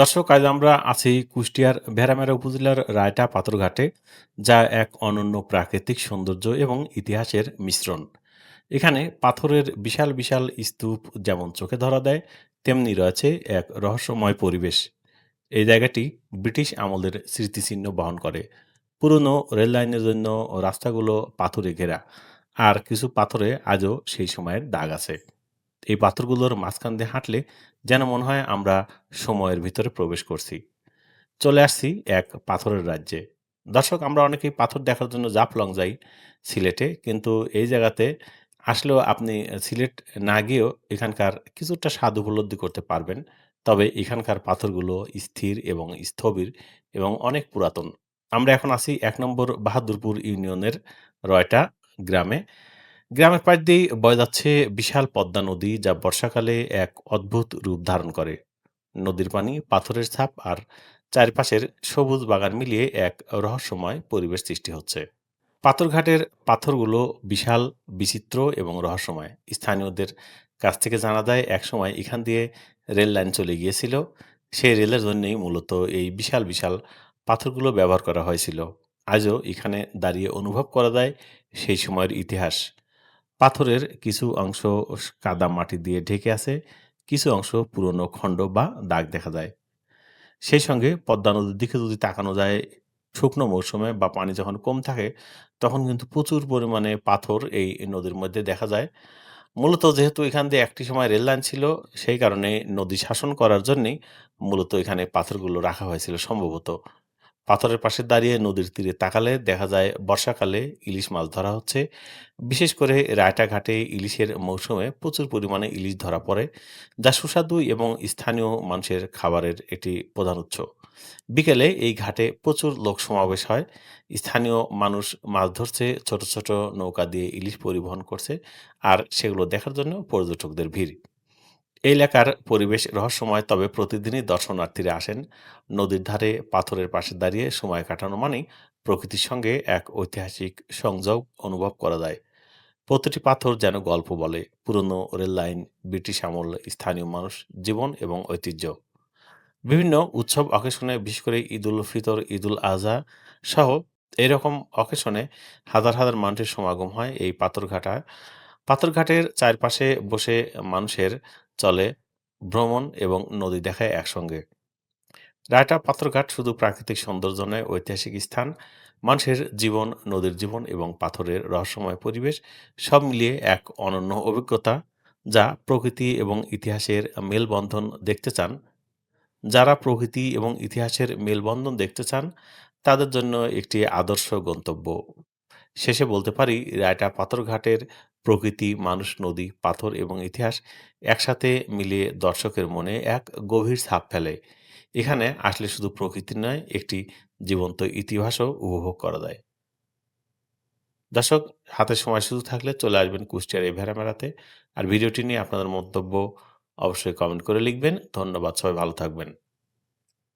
দর্শক, আজ আমরা আছি কুষ্টিয়ার ভেড়ামেরা উপজেলার রায়টা পাথরঘাটে, যা এক অনন্য প্রাকৃতিক সৌন্দর্য এবং ইতিহাসের মিশ্রণ। এখানে পাথরের বিশাল বিশাল স্তূপ যেমন চোখে ধরা দেয়, তেমনি রয়েছে এক রহস্যময় পরিবেশ। এই জায়গাটি ব্রিটিশ আমলের স্মৃতিচিহ্ন বহন করে। পুরনো রেল লাইনের জন্য রাস্তাগুলো পাথরে ঘেরা, আর কিছু পাথরে আজও সেই সময়ের দাগ আছে। এই পাথরগুলোর মাঝখান দিয়ে হাঁটলে যেন মনে হয় আমরা সময়ের ভিতরে প্রবেশ করছি। চলে আসছি এক পাথরের রাজ্যে। দর্শক, আমরা অনেকেই পাথর দেখার জন্য জাফলং যাই সিলেটে, কিন্তু এই জায়গাতে আসলেও আপনি সিলেট না গিয়েও এখানকার কিছুটা স্বাদ উপলব্ধি করতে পারবেন। তবে এখানকার পাথরগুলো স্থির এবং স্থবির এবং অনেক পুরাতন। আমরা এখন আছি এক নম্বর বাহাদুরপুর ইউনিয়নের রয়টা গ্রামে। গ্রামের পাশ দিয়েই বয়ে যাচ্ছে বিশাল পদ্মা নদী যা বর্ষাকালে এক অদ্ভুত রূপ ধারণ করে। নদীর পানি, পাথরের ছাপ আর চারপাশের সবুজ বাগান মিলিয়ে এক রহস্যময় পরিবেশ সৃষ্টি হচ্ছে। পাথরঘাটের পাথরগুলো বিশাল, বিচিত্র এবং রহস্যময়। স্থানীয়দের কাছ থেকে জানা যায়, একসময় এখান দিয়ে রেল লাইন চলে গিয়েছিল। সেই রেলের জন্যই মূলত এই বিশাল বিশাল পাথরগুলো ব্যবহার করা হয়েছিল। আজও এখানে দাঁড়িয়ে অনুভব করা যায় সেই সময়ের ইতিহাস। পাথরের কিছু অংশ কাদা মাটি দিয়ে ঢেকে আছে, কিছু অংশ পুরনো খণ্ড বা দাগ দেখা যায়। সেই সঙ্গে পদ্মা নদীর দিকে যদি তাকানো যায়, শুকনো মৌসুমে বা পানি যখন কম থাকে, তখন কিন্তু প্রচুর পরিমাণে পাথর এই নদীর মধ্যে দেখা যায়। মূলত যেহেতু এখান দিয়ে একটি সময় রেল লাইন ছিল, সেই কারণে নদী শাসন করার জন্যেই মূলত এখানে পাথরগুলো রাখা হয়েছিল সম্ভবত। পাথরের পাশে দাঁড়িয়ে নদীর তীরে তাকালে দেখা যায় বর্ষাকালে ইলিশ মাছ ধরা হচ্ছে। বিশেষ করে রায়টা ঘাটে ইলিশের মৌসুমে প্রচুর পরিমাণে ইলিশ ধরা পড়ে, যা সুস্বাদু এবং স্থানীয় মানুষের খাবারের একটি প্রধান উৎস। বিকেলে এই ঘাটে প্রচুর লোক সমাবেশ হয়। স্থানীয় মানুষ মাছ ধরছে, ছোট ছোট নৌকা দিয়ে ইলিশ পরিবহন করছে, আর সেগুলো দেখার জন্য পর্যটকদের ভিড়। এলাকার পরিবেশ রহস্যময়, তবে প্রতিদিনই দর্শনার্থীরা আসেন নদীর ধারে, পাথরের পাশে দাঁড়িয়ে সময় কাটানো মানেই প্রকৃতির সঙ্গে এক ঐতিহাসিক সংযোগ অনুভব করা যায়। প্রতিটি পাথর যেন গল্প বলে, পুরনো রেল লাইন ব্রিটিশ আমল, স্থানীয় মানুষ, জীবন এবং ঐতিহ্য। বিভিন্ন উৎসব অকেশনে বিশেষ করে ঈদ উল ফিতর, ঈদ উল আজহা সহ এরকম অকেশনে হাজার হাজার মানুষের সমাগম হয় এই পাথরঘাটা। পাথরঘাটের চারপাশে বসে মানুষের চলে, ভ্রমণ এবং নদী দেখায় একসঙ্গে। রায়টা পাথরঘাট শুধু প্রাকৃতিক সৌন্দর্য নয়, ঐতিহাসিক স্থান। মানুষের জীবন, নদীর জীবন এবং পাথরের রহস্যময় পরিবেশ সব মিলিয়ে এক অনন্য অভিজ্ঞতা যা প্রকৃতি এবং ইতিহাসের মেলবন্ধন দেখতে চান। যারা প্রকৃতি এবং ইতিহাসের মেলবন্ধন দেখতে চান, তাদের জন্য একটি আদর্শ গন্তব্য। শেষে বলতে পারি, রায়টা পাথরঘাটের প্রকৃতি, মানুষ, নদী, পাথর এবং ইতিহাস একসাথে মিলিয়ে দর্শকের মনে এক গভীর ছাপ ফেলে। এখানে আসলে শুধু প্রকৃতি নয়, একটি জীবন্ত ইতিহাসও উপভোগ করা যায়। দর্শক, হাতে সময় শুধু থাকলে চলে আসবেন কুষ্টিয়ার এই ভেড়া মেলাতে। আর ভিডিওটি নিয়ে আপনাদের মন্তব্য অবশ্যই কমেন্ট করে লিখবেন। ধন্যবাদ, সবাই ভালো থাকবেন।